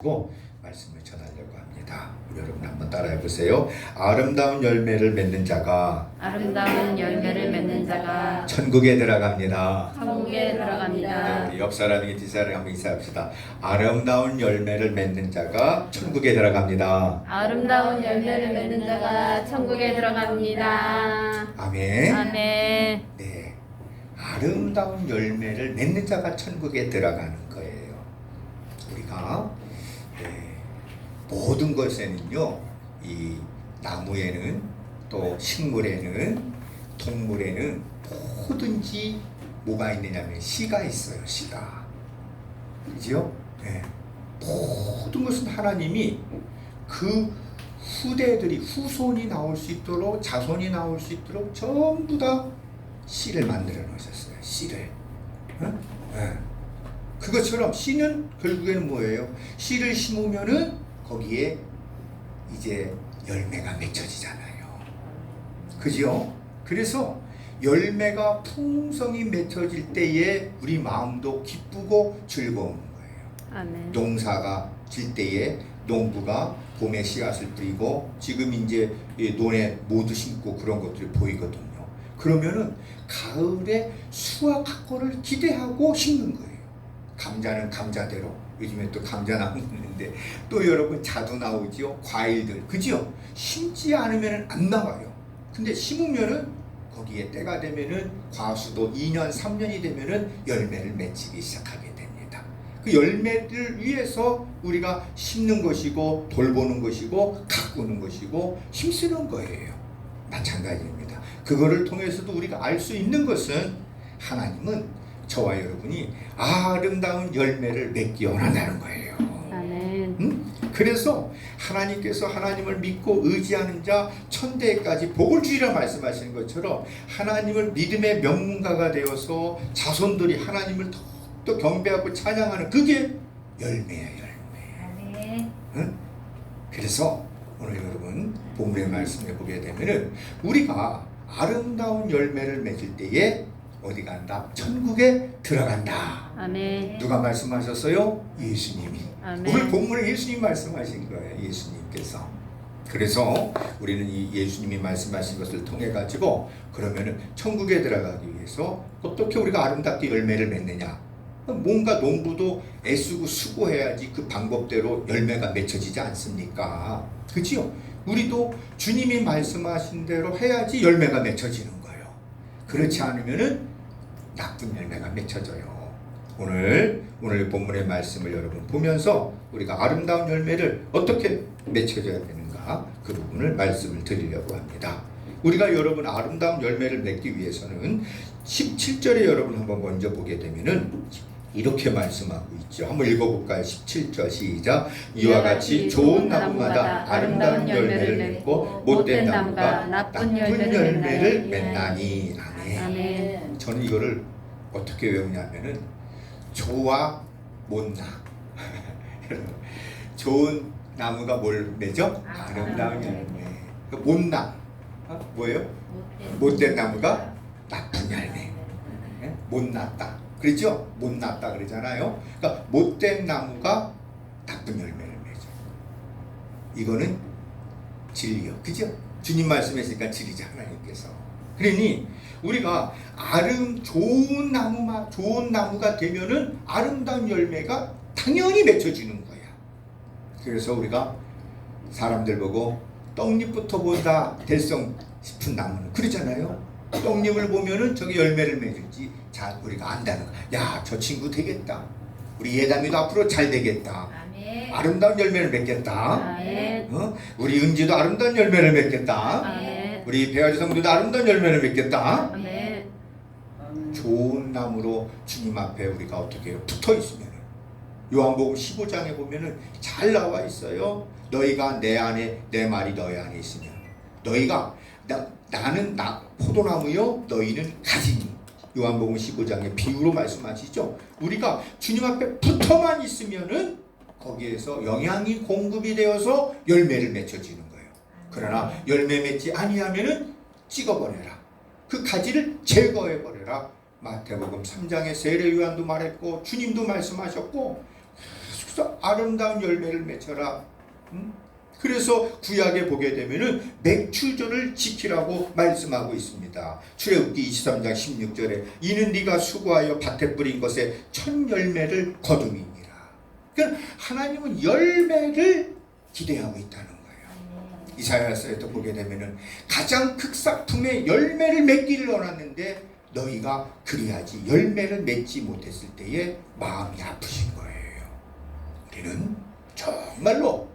고 말씀을 전하려고 합니다. 여러분 한번 따라해 보세요. 아름다운 열매를 맺는 자가 아름다운 열매를 맺는 자가 천국에 들어갑니다. 천국에 들어갑니다. 네, 옆 사람에게 뒷 사람에게 한번 인사합시다. 아름다운 열매를 맺는 자가 천국에 들어갑니다. 아름다운 열매를 맺는 자가 천국에 들어갑니다. 아멘. 아멘. 네, 아름다운 열매를 맺는 자가 천국에 들어가는 거예요. 우리가 네, 모든 것에는요, 이 나무에는 또 식물에는 동물에는 뭐든지 뭐가 있느냐면 씨가 있어요, 씨가. 그죠? 네. 모든 것은 하나님이 그 후대들이 후손이 나올 수 있도록 자손이 나올 수 있도록 전부 다 씨를 만들어 놓으셨어요. 씨를. 어? 예. 그것처럼 씨는 결국에는 뭐예요? 씨를 심으면은 거기에 이제 열매가 맺혀지잖아요. 그죠? 그래서 열매가 풍성히 맺혀질 때에 우리 마음도 기쁘고 즐거운 거예요. 아멘. 농사가 질 때에 농부가 봄에 씨앗을 뿌리고 지금 이제 이 논에 모두 심고 그런 것들이 보이거든요. 그러면은 가을에 수확할 거를 기대하고 심는 거예요. 감자는 감자대로 요즘에 또 감자 나오는데 또 여러분 자두 나오지요 과일들 그지요 심지 않으면 안 나와요. 근데 심으면은 거기에 때가 되면은 과수도 2년 3년이 되면은 열매를 맺히기 시작하게 됩니다. 그 열매를 위해서 우리가 심는 것이고 돌보는 것이고 가꾸는 것이고 힘쓰는 거예요. 마찬가지입니다. 그거를 통해서도 우리가 알 수 있는 것은 하나님은 저와 여러분이 아름다운 열매를 맺기 원한다는 거예요. 아멘. 음? 그래서 하나님께서 하나님을 믿고 의지하는 자 천대까지 복을 주리라 말씀하시는 것처럼 하나님을 믿음의 명문가가 되어서 자손들이 하나님을 더욱더 경배하고 찬양하는 그게 열매야 열매. 아멘. 응? 그래서 오늘 여러분 본문의 말씀을 보게 되면은 우리가 아름다운 열매를 맺을 때에 어디 간다? 천국에 들어간다. 아멘. 누가 말씀하셨어요? 예수님이. 아멘. 오늘 본문에 예수님 말씀하신 거예요. 예수님께서. 그래서 우리는 이 예수님이 말씀하신 것을 통해 가지고 그러면은 천국에 들어가기 위해서 어떻게 우리가 아름답게 열매를 맺느냐? 뭔가 농부도 애쓰고 수고해야지 그 방법대로 열매가 맺혀지지 않습니까? 그지요? 우리도 주님이 말씀하신 대로 해야지 열매가 맺혀지는 거예요. 그렇지 않으면은 나쁜 열매가 맺혀져요. 오늘 오늘 본문의 말씀을 여러분 보면서 우리가 아름다운 열매를 어떻게 맺혀져야 되는가 그 부분을 말씀을 드리려고 합니다. 우리가 여러분 아름다운 열매를 맺기 위해서는 17절에 여러분 한번 먼저 보게 되면은 이렇게 말씀하고 있죠. 한번 읽어볼까요? 17절 시작. 이와 같이 좋은 나무마다 아름다운 열매를 맺고 못된 나무가 나쁜 열매를 맺나니. 아멘. 저는 이거를 어떻게 외우냐면은 좋아 못나. 좋은 나무가 뭘 맺어? 아름다운 열매. 그 못나. 어? 뭐예요? 못된 나무가 나쁜 열매. 예? 못났다. 그렇죠? 못났다 그러잖아요. 그러니까 못된 나무가 나쁜 열매를 맺어 이거는 진리요. 그죠? 주님 말씀했으니까 진리죠 하나님께서 그러니 우리가 아름 좋은 나무만 좋은 나무가 되면은 아름다운 열매가 당연히 맺혀지는 거야. 그래서 우리가 사람들 보고 떡잎부터 본다 될성 싶은 나무는 그러잖아요. 떡잎을 보면은 저기 열매를 맺을지 자 우리가 안다는 거야. 야 저 친구 되겠다. 우리 예담이도 앞으로 잘 되겠다. 아름다운 열매를 맺겠다. 어? 우리 은지도 아름다운 열매를 맺겠다. 아멘. 우리 배아지 성도도 아름다운 열매를 맺겠다. 아멘. 좋은 나무로 주님 앞에 우리가 어떻게 해요? 붙어 있으면 요한복음 15장에 보면은 잘 나와 있어요. 너희가 내 안에 내 말이 너희 안에 있으면 너희가 나, 나는 나 포도나무요 너희는 가지니 요한복음 15장의 비유로 말씀하시죠. 우리가 주님 앞에 붙어만 있으면은 거기에서 영양이 공급이 되어서 열매를 맺혀지는. 그러나 열매 맺지 아니하면은 찍어버려라. 그 가지를 제거해 버려라. 마태복음 3장에 세례 요한도 말했고 주님도 말씀하셨고 그래서 아름다운 열매를 맺혀라. 음? 그래서 구약에 보게 되면은 맥추전을 지키라고 말씀하고 있습니다. 출애굽기 23장 16절에 이는 네가 수고하여 밭에 뿌린 것에 첫 열매를 거둠이니라. 그러니까 하나님은 열매를 기대하고 있다는. 이사야서에도 보게 되면은 가장 극삭품의 열매를 맺기를 원하는데 너희가 그리하지 열매를 맺지 못했을 때에 마음이 아프신 거예요. 우리는 정말로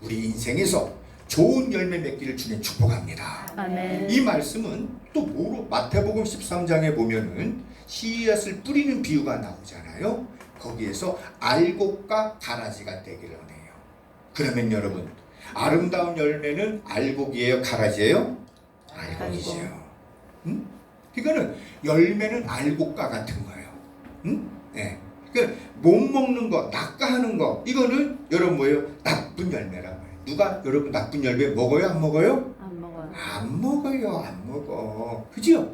우리 인생에서 좋은 열매 맺기를 주님 축복합니다. 아멘. 이 말씀은 또 뭐로 마태복음 13장에 보면은 씨앗을 뿌리는 비유가 나오잖아요. 거기에서 알곡과 가라지가 되기를 원해요. 그러면 여러분 아름다운 열매는 알곡이에요, 가라지예요? 알곡이죠. 응? 그러니까는 열매는 알곡과 같은 거예요. 응? 네. 그러니까 못 먹는 거, 낙가하는 거 이거는 여러분 뭐예요? 나쁜 열매라고 해요. 누가 여러분 나쁜 열매 먹어요, 안 먹어요? 안 먹어요. 안 먹어요, 안 먹어. 그지요?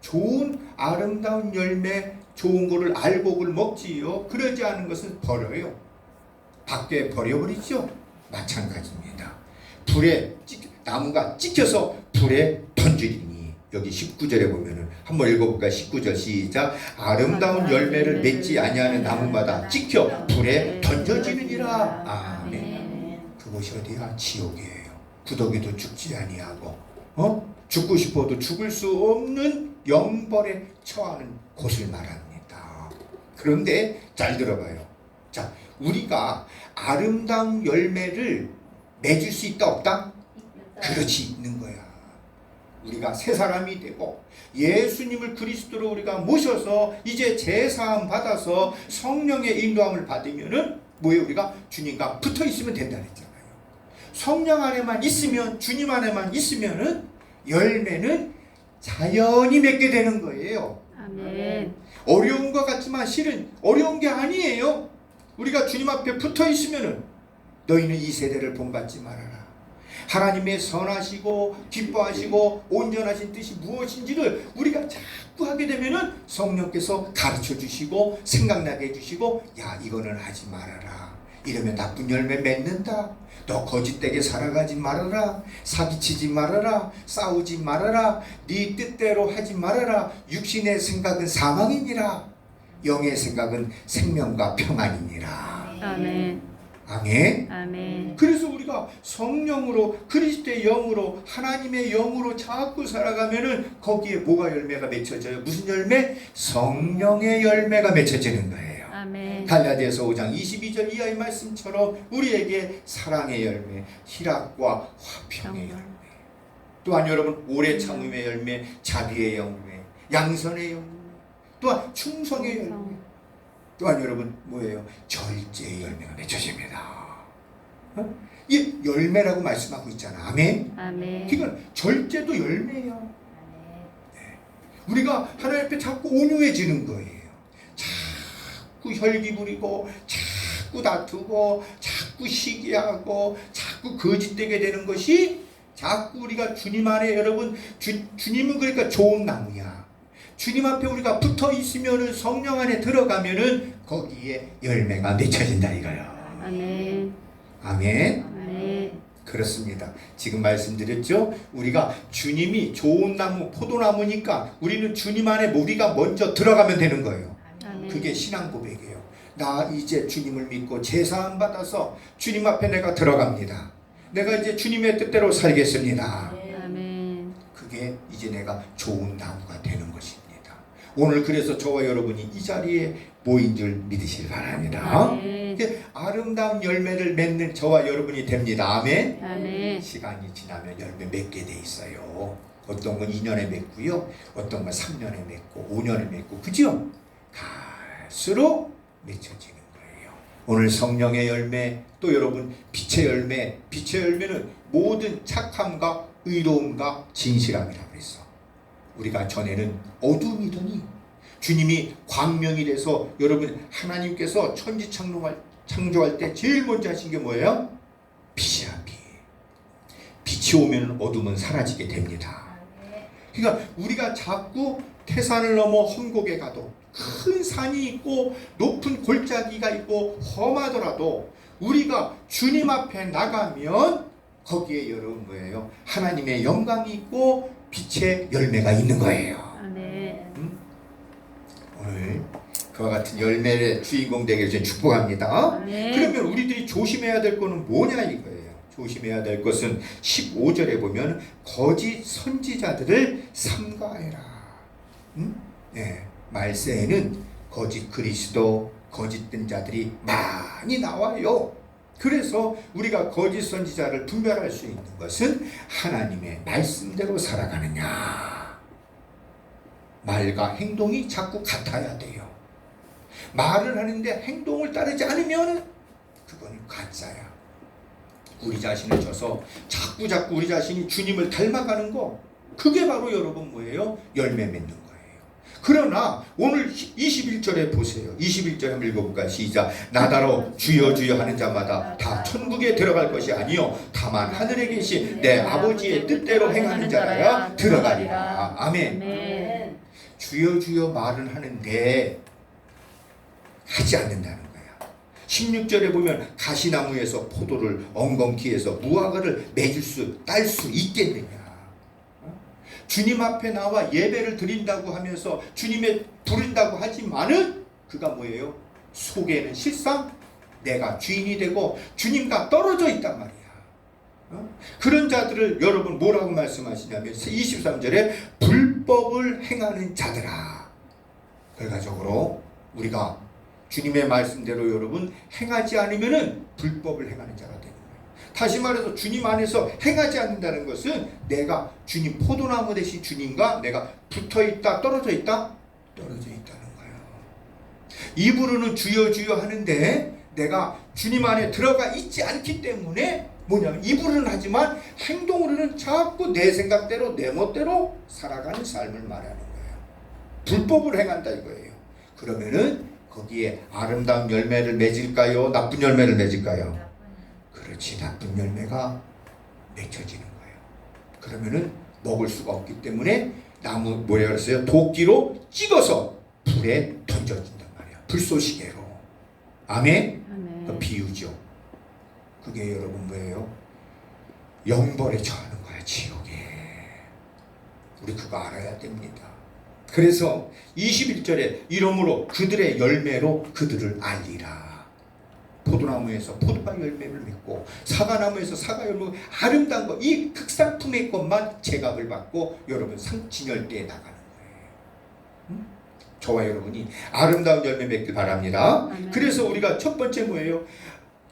좋은 아름다운 열매, 좋은 거를 알곡을 먹지요. 그러지 않은 것은 버려요. 밖에 버려버리죠. 마찬가지입니다. 불에 찍, 나무가 찍혀서 불에 던지리니 여기 19절에 보면은 한번 읽어볼까? 19절 시작. 아름다운 열매를 맺지 아니하는 나무마다 찍혀 불에 던져지느니라. 아멘. 그곳이 어디야? 지옥이에요. 구더기도 죽지 아니하고, 어? 죽고 싶어도 죽을 수 없는 영벌에 처하는 곳을 말합니다. 그런데 잘 들어봐요. 자, 우리가 아름다운 열매를 맺을 수 있다 없다? 그렇지 있는 거야. 우리가 새 사람이 되고 예수님을 그리스도로 우리가 모셔서 이제 제사함 받아서 성령의 인도함을 받으면은 뭐예요? 우리가 주님과 붙어 있으면 된다 그랬잖아요. 성령 안에만 있으면 주님 안에만 있으면은 열매는 자연히 맺게 되는 거예요. 아멘. 어려운 것 같지만 실은 어려운 게 아니에요. 우리가 주님 앞에 붙어 있으면은 너희는 이 세대를 본받지 말아라. 하나님의 선하시고 기뻐하시고 온전하신 뜻이 무엇인지를 우리가 자꾸 하게 되면은 성령께서 가르쳐 주시고 생각나게 해 주시고 야 이거는 하지 말아라. 이러면 나쁜 열매 맺는다. 너 거짓되게 살아가지 말아라. 사기치지 말아라. 싸우지 말아라. 네 뜻대로 하지 말아라. 육신의 생각은 사망이니라. 영의 생각은 생명과 평안이니라. 아멘. 아멘. 아멘. 그래서 우리가 성령으로 그리스도의 영으로 하나님의 영으로 자꾸 살아가면은 거기에 뭐가 열매가 맺혀져요? 무슨 열매? 성령의 열매가 맺혀지는 거예요. 아멘. 갈라디아서 5장 22절 이하의 말씀처럼 우리에게 사랑의 열매, 희락과 화평의 열매, 또한 여러분 오래 참음의 열매, 자비의 열매, 양선의 열매, 또한 충성의 열매, 또한 여러분 뭐예요? 절제의 열매가 맺혀집니다. 어? 이 열매라고 말씀하고 있잖아. 아멘. 아멘. 그러니까 절제도 열매야. 우리가 하나님 앞에 자꾸 온유해지는 거예요. 자꾸 혈기 부리고 자꾸 다투고 자꾸 시기하고 자꾸 거짓되게 되는 것이 자꾸 우리가 주님 안에 여러분 주, 주님은 그러니까 좋은 나무야. 주님 앞에 우리가 붙어 있으면은 성령 안에 들어가면은 거기에 열매가 맺혀진다 이거요. 아멘. 아멘. 아멘. 그렇습니다. 지금 말씀드렸죠? 우리가 주님이 좋은 나무, 포도나무니까 우리는 주님 안에 우리가 먼저 들어가면 되는 거예요. 아멘. 그게 신앙 고백이에요. 나 이제 주님을 믿고 제사함 받아서 주님 앞에 내가 들어갑니다. 내가 이제 주님의 뜻대로 살겠습니다. 아멘. 그게 이제 내가 좋은 나무가 되는 것입니다. 오늘 그래서 저와 여러분이 이 자리에 모인 줄 믿으시길 바랍니다. 아멘. 아름다운 열매를 맺는 저와 여러분이 됩니다. 아멘. 아멘. 시간이 지나면 열매 맺게 돼 있어요. 어떤 건 2년에 맺고요. 어떤 건 3년에 맺고 5년에 맺고 그죠? 갈수록 맺혀지는 거예요. 오늘 성령의 열매 또 여러분 빛의 열매 빛의 열매는 모든 착함과 의로움과 진실함이라고 했어. 우리가 전에는 어둠이더니 주님이 광명이 돼서 여러분 하나님께서 천지 창조할, 창조할 때 제일 먼저 하신 게 뭐예요? 빛이야 빛. 빛이 오면 어둠은 사라지게 됩니다. 그러니까 우리가 자꾸 태산을 넘어 험곡에 가도 큰 산이 있고 높은 골짜기가 있고 험하더라도 우리가 주님 앞에 나가면 거기에 여러분 뭐예요? 하나님의 영광이 있고 빛의 열매가 있는 거예요. 아멘. 오늘 그와 같은 열매의 주인공 되기를 축복합니다. 아멘. 그러면 우리들이 조심해야 될 거는 뭐냐 이거예요. 조심해야 될 것은 15절에 보면 거짓 선지자들을 삼가해라. 음? 네, 말세에는 거짓 그리스도, 거짓된 자들이 많이 나와요. 그래서 우리가 거짓 선지자를 분별할 수 있는 것은 하나님의 말씀대로 살아가느냐. 말과 행동이 자꾸 같아야 돼요. 말을 하는데 행동을 따르지 않으면 그거는 가짜야. 우리 자신을 져서 자꾸 자꾸 우리 자신이 주님을 닮아가는 거 그게 바로 여러분 뭐예요? 열매 맺는 거예요. 그러나 오늘 21절에 보세요. 21절에 한번 읽어볼까요? 시작. 나다로 주여 주여 하는 자마다 다 천국에 들어갈 것이 아니요 다만 하늘에 계신 내 아버지의 뜻대로 행하는 자라야 들어가리라. 아멘. 아멘. 주여 주여 말은 하는데 하지 않는다는 거야. 16절에 보면 가시나무에서 포도를 엉겅퀴 해서 무화과를 맺을 수, 딸 수 있겠느냐. 어? 주님 앞에 나와 예배를 드린다고 하면서 주님의 부른다고 하지만은 그가 뭐예요? 속에는 실상 내가 주인이 되고 주님과 떨어져 있단 말이야. 어? 그런 자들을 여러분 뭐라고 말씀하시냐면 23절에 불법을 행하는 자들아. 결과적으로 우리가 주님의 말씀대로 여러분 행하지 않으면은 불법을 행하는 자가. 다시 말해서 주님 안에서 행하지 않는다는 것은 내가 주님 포도나무 대신 주님과 내가 붙어 있다 떨어져 있다 떨어져 있다는 거예요. 입으로는 주여 주여 하는데 내가 주님 안에 들어가 있지 않기 때문에 뭐냐면 입으로는 하지만 행동으로는 자꾸 내 생각대로 내 멋대로 살아가는 삶을 말하는 거예요. 불법을 행한다 이거예요. 그러면은 거기에 아름다운 열매를 맺을까요? 나쁜 열매를 맺을까요? 그렇지 나쁜 열매가 맺혀지는 거예요. 그러면은 먹을 수가 없기 때문에 나무 뭐라 그랬어요? 도끼로 찍어서 불에 던져진단 말이야. 불쏘시개로. 아멘. 그 아멘. 비유죠. 그게 여러분 뭐예요? 영벌에 처하는 거야 지옥에. 우리 그거 알아야 됩니다. 그래서 21절에 이러므로 그들의 열매로 그들을 알리라. 포도나무에서 포도가 열매를 맺고 사과나무에서 사과 열매 아름다운 것 이 특산품의 것만 제각을 받고 여러분 상진열대에 나가는 거예요. 음? 저와 여러분이 아름다운 열매 맺길 바랍니다. 아멘. 그래서 우리가 첫 번째 뭐예요?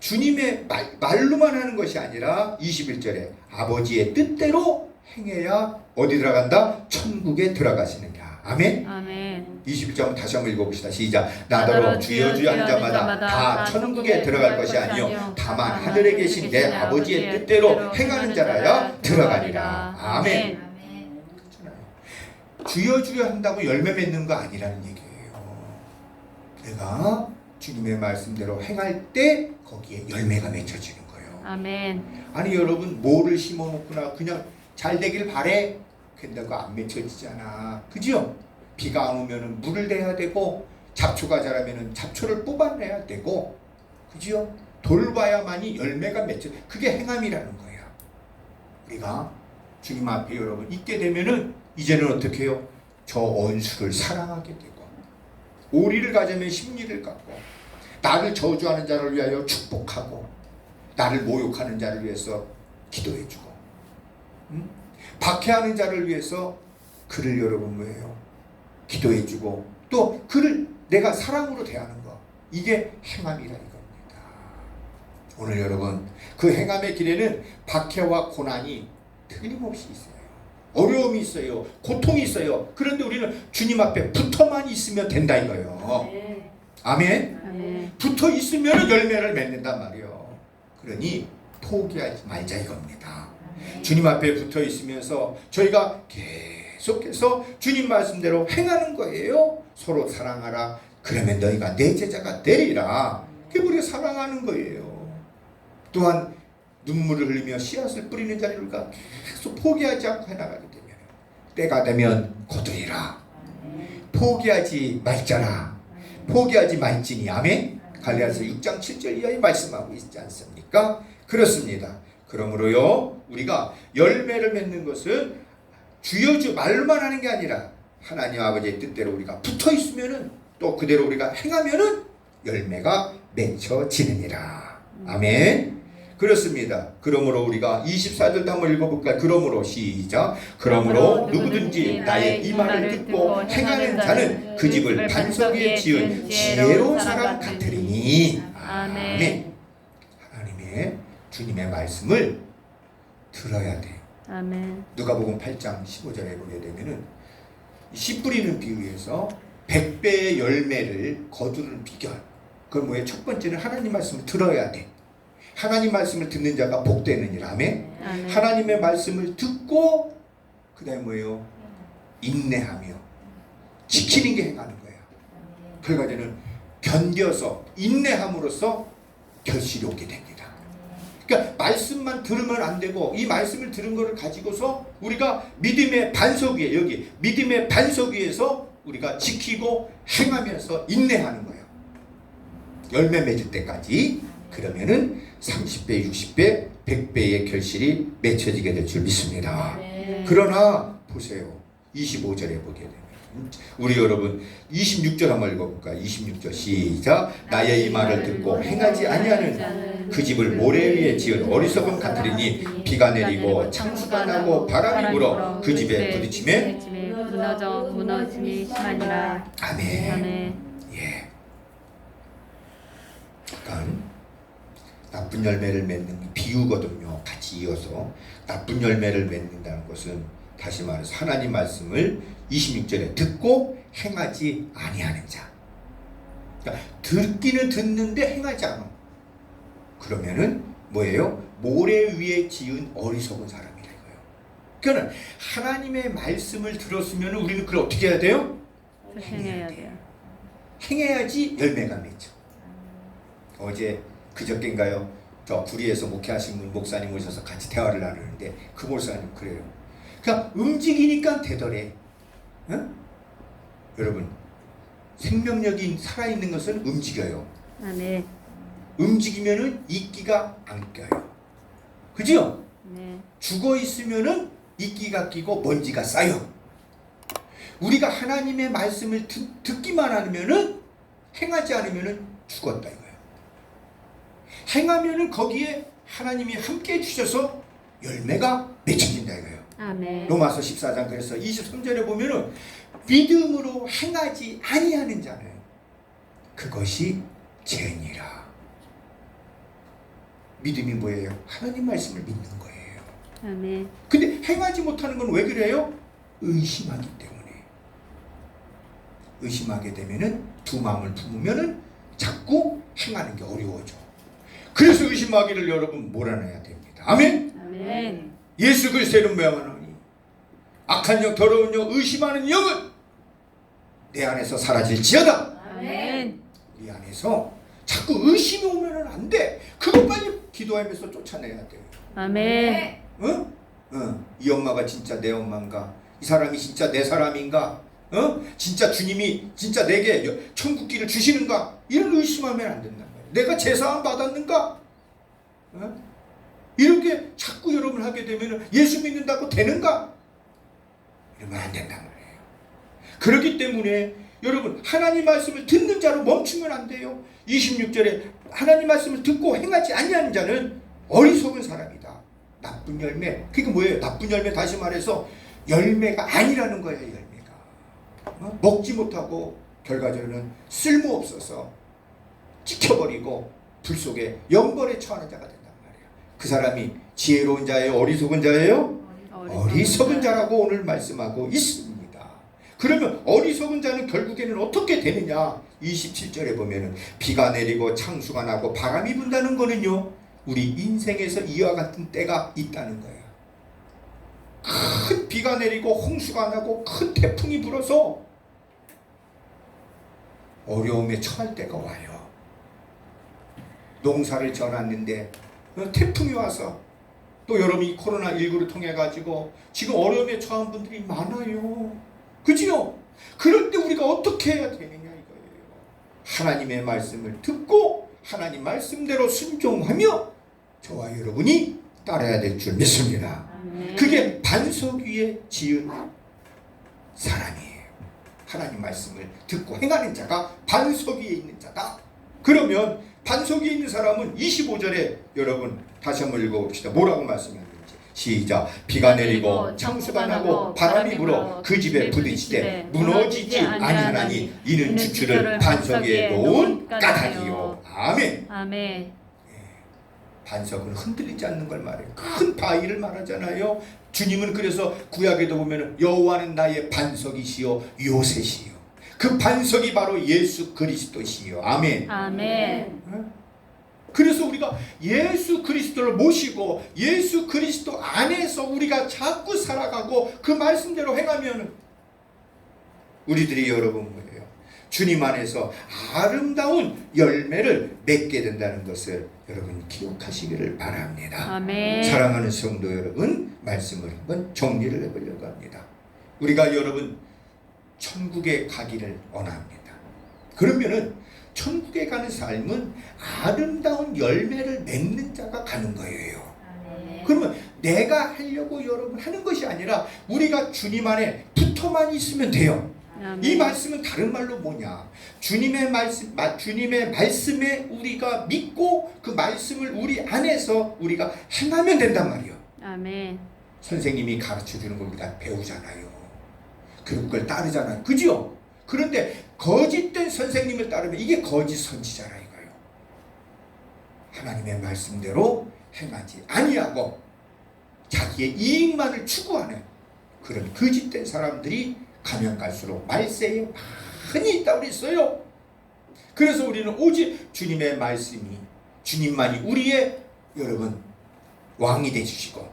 주님의 말, 말로만 하는 것이 아니라 21절에 아버지의 뜻대로 행해야 어디 들어간다? 천국에 들어가시느냐. 아멘. 아멘. 21절 다시 한번 읽어봅시다. 시작. 나더러 주여 주여 하는 자마다 다 천국에 들어갈 것이 아니요 다만 하늘에 계신 내 아버지의 뜻대로 행하는 자라야 들어가리라. 아멘. 주여 주여 한다고 열매 맺는 거 아니라는 얘기예요. 내가 주님의 말씀대로 행할 때 거기에 열매가 맺혀지는 거예요. 아멘. 아니 여러분 뭐를 심어놓구나 그냥 잘 되길 바래 근데가 안 맺혀지잖아 그죠? 비가 안 오면은 물을 내야 되고 잡초가 자라면은 잡초를 뽑아내야 되고 그죠? 돌봐야만이 열매가 맺혀 그게 행함이라는 거야 우리가 주님 앞에 여러분 있게 되면은 이제는 어떻게 해요? 저 원수를 사랑하게 되고 오리를 가지면 심리를 갖고 나를 저주하는 자를 위하여 축복하고 나를 모욕하는 자를 위해서 기도해주고 음? 박해하는 자를 위해서 그를 여러분 뭐예요? 기도해 주고 또 그를 내가 사랑으로 대하는 거 이게 행함이라 이겁니다. 오늘 여러분 그 행함의 길에는 박해와 고난이 틀림없이 있어요. 어려움이 있어요. 고통이 있어요. 그런데 우리는 주님 앞에 붙어만 있으면 된다 이거예요. 아멘. 아멘. 붙어 있으면 열매를 맺는단 말이요. 그러니 포기하지 말자 이겁니다. 주님 앞에 붙어 있으면서 저희가 계속 해서 주님 말씀대로 행하는 거예요. 서로 사랑하라. 그러면 너희가 내 제자가 되리라. 그게 우리가 사랑하는 거예요. 또한 눈물을 흘리며 씨앗을 뿌리는 우리가 계속 포기하지 않고 해나가게 되면 때가 되면 거두리라. 포기하지 말자라. 포기하지 말지니 아멘. 갈라디아서 6장 7절 이하에 말씀하고 있지 않습니까? 그렇습니다. 그러므로요 우리가 열매를 맺는 것은 주여 주 말만 하는 게 아니라 하나님 아버지의 뜻대로 우리가 붙어 있으면은 또 그대로 우리가 행하면은 열매가 맺혀지느니라. 아멘. 그렇습니다. 그러므로 우리가 24절도 한번 읽어볼까요? 그러므로 시작. 그러므로 누구든지 나의 이 말을 듣고 행하는 자는 그 집을 반석 위에 지은 지혜로운 사람 같으리니. 아멘. 하나님의 주님의 말씀을 들어야 돼요. 아멘. 누가복음 8장 15절에 보게 되면은 씨 뿌리는 비유에서 100배의 열매를 거두는 비결. 그건 뭐예요? 첫 번째는 하나님 말씀을 들어야 돼. 하나님 말씀을 듣는 자가 복되느니라. 아멘. 아멘. 하나님의 말씀을 듣고 그다음에 뭐예요? 인내하며 지키는 게 행하는 거예요. 결과적으로는 견뎌서 인내함으로써 결실이 오게 됩니다. 그러니까 말씀만 들으면 안 되고 이 말씀을 들은 것을 가지고서 우리가 믿음의 반석 위에 여기 믿음의 반석 위에서 우리가 지키고 행하면서 인내하는 거예요. 열매 맺을 때까지 그러면은 30배, 60배, 100배의 결실이 맺혀지게 될 줄 믿습니다. 그러나 보세요. 25절에 보게 되면 우리 여러분 26절 한번 읽어볼까요? 26절 시작 나의 이 말을 듣고 행하지 아니하는 그 집을 모래 위에 지은 어리석은 같으리니 비가 내리고 창수가 나고 바람이 불어 그 집에 부딪히면 무너져 무너짐이 심하니라. 아멘. 예. 약간 나쁜 열매를 맺는 비유거든요. 같이 이어서 나쁜 열매를 맺는다는 것은 다시 말해서 하나님 말씀을 26절에 듣고 행하지 아니하는 자. 그러니까 듣기는 듣는데 행하지 않아. 그러면은 뭐예요? 모래 위에 지은 어리석은 사람이라 이거예요. 그러니까 하나님의 말씀을 들었으면 우리는 그걸 어떻게 해야 돼요? 행해야 돼요. 행해야지 열매가 맺죠. 어제 그저께인가요? 저 구리에서 목회하신 분 목사님 오셔서 같이 대화를 나누는데 그 목사님 그래요. 그냥 움직이니까 되더래. 응? 여러분 생명력이 살아있는 것은 움직여요. 아멘. 움직이면은 이끼가 안 껴요. 그죠? 네. 죽어 있으면은 이끼가 끼고 먼지가 쌓여. 우리가 하나님의 말씀을 듣, 듣기만 하면은 행하지 않으면은 죽었다 이거예요. 행하면은 거기에 하나님이 함께 해 주셔서 열매가 이거예요. 아멘. 로마서 14장 그래서 23절에 보면은 믿음으로 행하지 아니하는 자는 그것이 죄니라. 믿음이 뭐예요? 하나님 말씀을 믿는 거예요. 아멘. 근데 행하지 못하는 건 왜 그래요? 의심하기 때문에. 의심하게 되면은 두 마음을 품으면은 자꾸 행하는 게 어려워져. 그래서 의심하기를 여러분 몰아내야 됩니다. 아멘. 아멘. 예수 그리스도 이름 명하노니 악한 영 더러운 영 의심하는 영은 내 안에서 사라질지어다. 아멘. 우리 안에서 자꾸 의심이 오면은 안 돼. 그거 빨리 기도하면서 쫓아내야 돼. 아멘. 어? 어, 이 엄마가 진짜 내 엄마인가? 이 사람이 진짜 내 사람인가? 어? 진짜 주님이 진짜 내게 여- 천국 길을 주시는가? 이런 의심하면 안 된단 말이야. 내가 제사함 받았는가? 어? 이렇게 자꾸 여러분 하게 되면 예수 믿는다고 되는가? 이러면 안 된단 말이에요. 그렇기 때문에 여러분 하나님 말씀을 듣는 자로 멈추면 안 돼요. 26절에 하나님 말씀을 듣고 행하지 아니하는 자는 어리석은 사람이다. 나쁜 열매. 그게 뭐예요? 나쁜 열매 다시 말해서 열매가 아니라는 거예요, 열매가. 어? 먹지 못하고 결과적으로는 쓸모없어서 찍혀버리고 불 속에 영벌에 처하는 자가 말이에요. 그 사람이 지혜로운 자예요, 어리석은 자예요? 어리석은 자라고 오늘 말씀하고 있습니다. 그러면 어리석은 자는 결국에는 어떻게 되느냐? 27절에 보면은 비가 내리고 창수가 나고 바람이 분다는 거는요. 우리 인생에서 이와 같은 때가 있다는 거예요. 큰 비가 내리고 홍수가 나고 큰 태풍이 불어서 어려움에 처할 때가 와요. 농사를 어, 태풍이 와서 또 여러분이 이 코로나19를 통해 가지고 지금 어려움에 처한 분들이 많아요. 그지요? 그럴 때 우리가 어떻게 해야 되느냐 이거예요. 하나님의 말씀을 듣고 하나님 말씀대로 순종하며 저와 여러분이 따라야 될 줄 믿습니다. 그게 반석 위에 지은 사람이에요. 하나님 말씀을 듣고 행하는 자가 반석 위에 있는 자다. 그러면 반석 위에 있는 사람은 25절에 여러분 다시 한번 읽어봅시다. 뭐라고 말씀하는지 시작. 비가 내리고 창수가 나고 바람이 불어 그 집에 부딪히되 무너지지 아니하나니 이는 주추를 반석 위에 놓은 까닭이요. 아멘. 아멘. 반석은 흔들리지 않는 걸 말해요. 큰 바위를 말하잖아요. 주님은 그래서 구약에도 보면 여호와는 나의 반석이시요 요새시요. 그 반석이 바로 예수 그리스도시요. 아멘. 아멘. 그래서 우리가 예수 그리스도를 모시고 예수 그리스도 안에서 우리가 자꾸 살아가고 그 말씀대로 행하면 우리들이 여러분 뭐예요? 주님 안에서 아름다운 열매를 맺게 된다는 것을 여러분 기억하시기를 바랍니다. 아멘. 사랑하는 성도 여러분, 말씀을 한번 정리를 해보려고 합니다. 우리가 여러분 천국에 가기를 원합니다. 그러면은 천국에 가는 삶은 아름다운 열매를 맺는 자가 가는 거예요. 그러면 내가 하려고 여러분 하는 것이 아니라 우리가 주님 안에 붙어만 있으면 돼요. 이 말씀은 다른 말로 뭐냐? 주님의 말씀, 마- 주님의 말씀에 우리가 믿고 그 말씀을 우리 안에서 우리가 행하면 된단 말이요. 아멘. 선생님이 가르쳐 주는 걸 우리가 배우잖아요. 그리고 그걸 따르잖아요. 그죠? 그런데 거짓된 선생님을 따르면 이게 거짓 선지자라 이거예요. 하나님의 말씀대로 행하지 아니하고 자기의 이익만을 추구하는 그런 거짓된 사람들이 가면 갈수록 말세에 많이 있다고 그랬어요. 그래서 우리는 오직 주님의 말씀이 주님만이 우리의 여러분 왕이 돼 주시고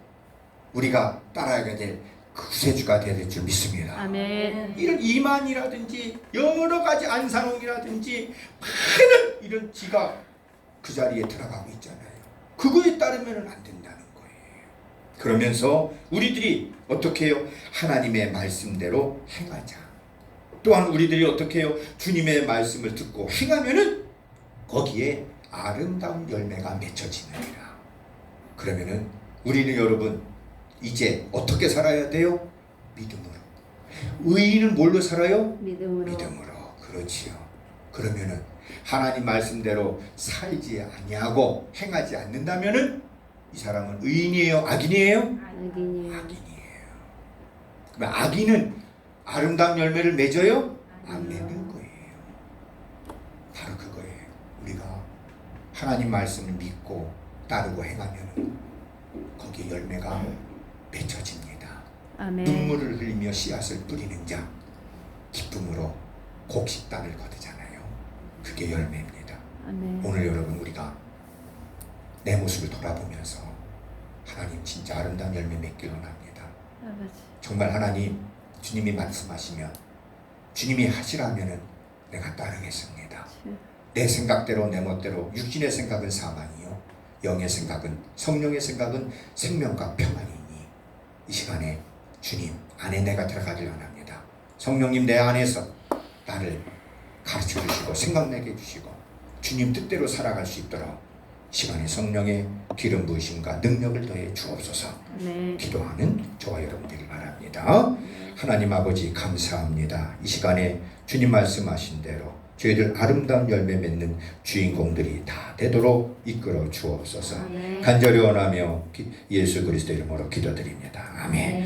우리가 따라가야 될 구세주가 되야 될줄 믿습니다. 아멘. 이런 이만이라든지 여러 가지 안산홍이라든지 많은 이런 지가 그 자리에 들어가고 있잖아요. 그거에 따르면 안 된다는 거예요. 그러면서 우리들이 어떻게 해요? 하나님의 말씀대로 행하자. 또한 우리들이 어떻게 해요? 주님의 말씀을 듣고 행하면은 거기에 아름다운 열매가 맺혀지느니라. 그러면은 우리는 여러분 이제 어떻게 살아야 돼요? 믿음으로. 의인은 뭘로 살아요? 믿음으로. 믿음으로. 그렇지요. 그러면은 하나님 말씀대로 살지 아니하고 행하지 않는다면은 이 사람은 의인이에요, 악인이에요? 악인이요. 악인이에요. 그럼 악인은 아름다운 열매를 맺어요? 안 맺는 거예요. 바로 그거예요. 우리가 하나님 말씀을 믿고 따르고 행하면 거기에 열매가 맺혀집니다. 아멘. 눈물을 흘리며 씨앗을 뿌리는 자 기쁨으로 곡식단을 거두잖아요. 그게 열매입니다. 아멘. 오늘 여러분 우리가 내 모습을 돌아보면서 하나님 진짜 아름다운 열매 맺길 원합니다. 아버지. 정말 하나님 주님이 말씀하시면 주님이 하시라면은 내가 따르겠습니다. 내 생각대로 내 멋대로 육신의 생각은 사망이요 영의 생각은 성령의 생각은 생명과 평안이니 이 시간에 주님 안에 내가 들어가길 원합니다. 성령님 내 안에서 나를 가르쳐 주시고 생각나게 해주시고 주님 뜻대로 살아갈 수 있도록 이 시간에 성령의 기름 부으심과 능력을 더해 주옵소서. 아멘. 기도하는 저와 여러분들이 바랍니다. 하나님 아버지 감사합니다. 이 시간에 주님 말씀하신 대로 저희들 아름다운 열매 맺는 주인공들이 다 되도록 이끌어 주옵소서. 간절히 원하며 기- 예수 그리스도 이름으로 기도드립니다. 아멘.